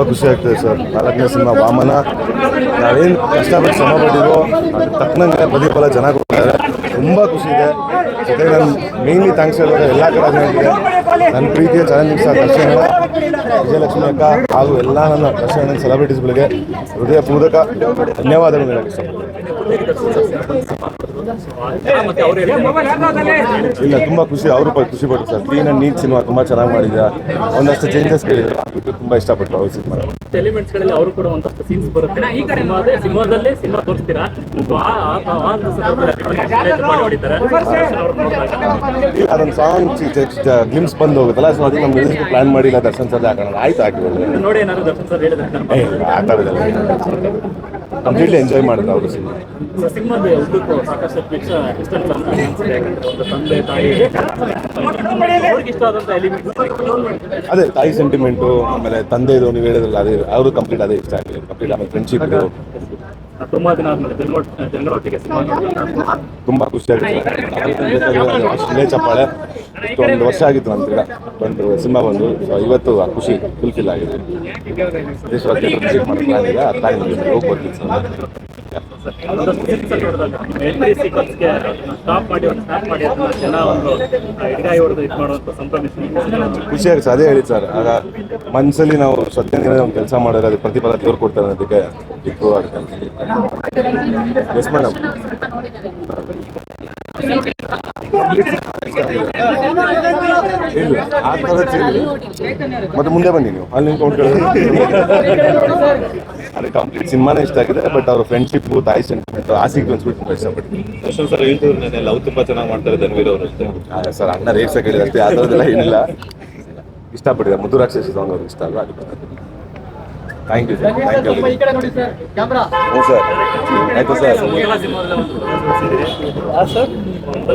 ತುಂಬ ಖುಷಿ ಆಗ್ತದೆ ಸರ್. ನಾಲ್ಕನೇ ಸಿನಿಮಾ ವಾಮನ. ನಾವೇನು ಕಷ್ಟಪಟ್ಟು ಶ್ರಮ ಪಟ್ಟಿದ್ವೋ ತಕ್ಕನಂಗೆ ಪ್ರತಿಫಲ ಜನ ಕೊಡ್ತಾರೆ ತುಂಬ ಖುಷಿ ಇದೆ. ಜೊತೆಗೆ ನಾನು ಮೇಯ್ನ್ಲಿ ಥ್ಯಾಂಕ್ಸ್ ಹೇಳಿದ್ರೆ ಎಲ್ಲ ಕಡೆ ನನ್ನ ಪ್ರೀತಿಯ ಚಾಲೆಂಜಿಂಗ್ ಸರ್ ದರ್ಶನ ವಿಜಯಲಕ್ಷ್ಮಿ ಅಕ್ಕ ಹಾಗೂ ಎಲ್ಲ ನನ್ನ ದರ್ಶನ ಸೆಲೆಬ್ರಿಟೀಸ್ಗಳಿಗೆ ಹೃದಯಪೂರ್ವಕ ಧನ್ಯವಾದಗಳು ಹೇಳಕ್ಕೆ ಸರ್ ಇಲ್ಲ ತುಂಬ ಖುಷಿ ಅವರು ಖುಷಿ ಪಡ್ತಾರೆ sir clean and neat cinema ತುಂಬ ಚೆನ್ನಾಗಿ ಮಾಡಿದ್ಯಾ ಒಂದಷ್ಟು ಚೇಂಜಸ್ ಕೇಳಿದ್ರು ತುಂಬಾ ಇಷ್ಟಪಟ್ಟರು ಅವ್ರ ಸಿನಿಮಾ ಎಲಿಮೆಂಟ್ಸ್ಗಳಲ್ಲಿ ಅವರು ಕೂಡ ಒಂದಷ್ಟು ಸೀನ್ಸ್ ಬರುತ್ತೆ ಈ ಕಡೆ ಸಿನಿಮಾದಲ್ಲೇ ಸಿನಿಮಾ ತೋರಿಸ್ತೀರಾ ಅದೊಂದು ಸಾಂಗ್ ಗ್ಲಿಮ್ಸ್ ಬಂದು ಹೋಗುತ್ತಲ್ಲ ಸೊ ಅದಕ್ಕೆ ನಮ್ಗೆ ಪ್ಲಾನ್ ಮಾಡಿಲ್ಲ ದರ್ಶನ್ ಸರ್ ಹಾಕೋಣ ಆಯ್ತು ಹಾಕಿ ನೋಡಿ ಏನಾದ್ರು ದರ್ಶನ್ ಸರ್ ಹೇಳಿದ್ರೆ ಆ ಕಂಪ್ಲೀಟ್ಲಿ ಎಂಜಾಯ್ ಮಾಡಿದ್ರು ಅವರು ಸಿನಿಮಾ ಸಿನಿಮಾದ ಉದ್ದಕ್ಕೂ ಸಾಕಷ್ಟು ಪಿಕ್ಚ ಡಿಸ್ಟೆನ್ಸ್ ಅನ್ಸುತ್ತೆ ಯಾಕಂದ್ರೆ ಒಂದು ತಂದೆ ತಾಯಿ ಅವ್ರಿಗೆ ಇಷ್ಟ ಅದೇ ತಾಯಿ ಸೆಂಟಿಮೆಂಟು ಆಮೇಲೆ ತಂದೆದು ನೀವು ಹೇಳಿದ್ರಲ್ಲ ಅದೇ ಅವರು ಕಂಪ್ಲೀಟ್ ಅದೇ ಇಷ್ಟ ಆಗಲಿ ಕಂಪ್ಲೀಟ್ ಆಮೇಲೆ ಫ್ರೆಂಡ್ಶಿಪ್ ತುಂಬಾ ದಿನ ಆದ್ಮೇಲೆ ಜನರ ಜನರೊಟ್ಟಿಗೆ ಸಿನಿಮಾ ತುಂಬ ಖುಷಿ ಆಗುತ್ತೆ ಇಲ್ಲೇ ಒಂದು ವರ್ಷ ಆಗಿತ್ತು ನನ್ನ ತಿರ್ಗ ಬಂದು, ಸಿನಿಮಾ ಬಂದು, ಸೊ ಇವತ್ತು ಆ ಖುಷಿ ಫುಲ್ಫಿಲ್ ಆಗಿದೆ. ದೇಶವಾಗಿ ವಿಸಿಟ್ ಮಾಡೋ ಪ್ಲಾನ್ ಇದೆ ಆ ಪ್ಲಾನ್ ಹೋಗಿ ಬರ್ತೀನಿ ಸರ್ ಖುಷಿಯಾಗಿ ಸರ್ ಅದೇ ಹೇಳಿ ಸರ್. ಆಗ ಮನಸ್ಸಲ್ಲಿ ನಾವು ಸತ್ಯ ಒಂದು ಕೆಲಸ ಮಾಡಿದ್ರೆ ಅದು ಪ್ರತಿಫಲ ದೇವ್ರು ಕೊಡ್ತಾರೆ ಅನ್ನೋದಕ್ಕೆ ಇಂಪ್ರೂವ್ ಆಗುತ್ತೆ ಎಸ್ ಮೇಡಮ್ ಇಲ್ಲ ಆ ಮತ್ತೆ ಮುಂದೆ ಬನ್ನಿ ನೀವು. ಅಲ್ಲಿ ನಿಂತ್ಕೊಂಡು ಅದೇ ಕಂಪ್ಲೀಟ್ ಸಿನಿಮಾನೇ ಇಷ್ಟ ಆಗಿದೆ ಬಟ್ ಅವ್ರ ಫ್ರೆಂಡ್ಶಿಪ್ ತಾಯಿ ಸೆಂಟಿಮೆಂಟ್ ಆ ಸೀಕ್ವೆನ್ಸ್ ತುಂಬ ಇಷ್ಟಪಡ್ತೀನಿ ದರ್ಶನ್ ಸರ್ ಹೇಳ್ತಿದ್ರು ಲವ್ ತುಂಬಾ ಚೆನ್ನಾಗಿ ಮಾಡ್ತಾರೆ ಧನ್ವೀರ್ ಅವರು ಅಂತ ಸರ್ ಅಣ್ಣ ರೇಟ್ಸ ಕೇಳಿದ್ರೆ ಅಷ್ಟೇ ಆ ಥರದ್ದೆಲ್ಲ ಏನಿಲ್ಲ. ಇಷ್ಟಪಟ್ಟಿದ್ದಾರೆ. ಮುದ್ದು ರಾಕ್ಷಸಿ ಸಾಂಗ್ ಅವ್ರಿಗೆ ಇಷ್ಟ ಅಲ್ವಾ? ಅದಕ್ಕೆ thank you sir thank you ಹ್ಞೂ ಸರ್ ಆಯಿತು ಸರ್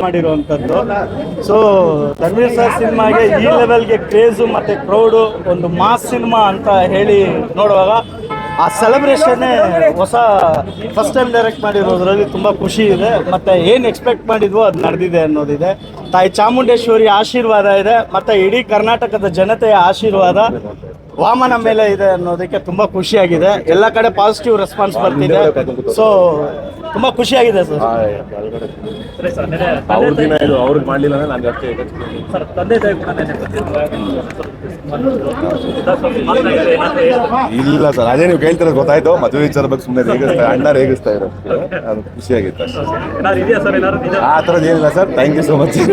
ಮಾಡಿರುವಂಥದ್ದು. ಸೊ ಧರ್ಮೀರ್ ಸರ್ ಸಿನಿಮಾಗೆ ಈ ಲೆವೆಲ್ಗೆ ಕ್ರೇಜು ಮತ್ತು ಕ್ರೌಡು ಒಂದು ಮಾಸ್ ಸಿನಿಮಾ ಅಂತ ಹೇಳಿ ನೋಡುವಾಗ ಆ ಸೆಲೆಬ್ರೇಷನ್ನೇ ಹೊಸ ಫಸ್ಟ್ ಟೈಮ್ ಡೈರೆಕ್ಟ್ ಮಾಡಿರೋದ್ರಲ್ಲಿ ತುಂಬ ಖುಷಿ ಇದೆ. ಮತ್ತು ಏನು ಎಕ್ಸ್ಪೆಕ್ಟ್ ಮಾಡಿದ್ವೋ ಅದು ನಡೆದಿದೆ ಅನ್ನೋದಿದೆ. ತಾಯಿ ಚಾಮುಂಡೇಶ್ವರಿ ಆಶೀರ್ವಾದ ಇದೆ ಮತ್ತೆ ಇಡೀ ಕರ್ನಾಟಕದ ಜನತೆಯ ಆಶೀರ್ವಾದ ವಾಮನ ಮೇಲೆ ಇದೆ ಅನ್ನೋದಕ್ಕೆ ತುಂಬ ಖುಷಿಯಾಗಿದೆ. ಎಲ್ಲ ಕಡೆ ಪಾಸಿಟಿವ್ ರೆಸ್ಪಾನ್ಸ್ ಬರ್ತಿದೆ. ಸೊ ತುಂಬ ಖುಷಿಯಾಗಿದೆ ಸರ್. ಇಲ್ಲ ಸರ್ ಅದೇ ನೀವು ಕೇಳ್ತಿರೋ ಗೊತ್ತಾಯ್ತು. ಮದುವೆ ವಿಚಾರ ಬಗ್ಗೆ ಸುಮ್ಮನೆ ರೇಗಿಸ್ತಾ ಅಣ್ಣ ರೇಗಿಸ್ತಾ ಇರೋ ಅದು ಖುಷಿಯಾಗಿತ್ತು ಆ ಥರದ್ದು ಏನಿಲ್ಲ sir. Thank you so much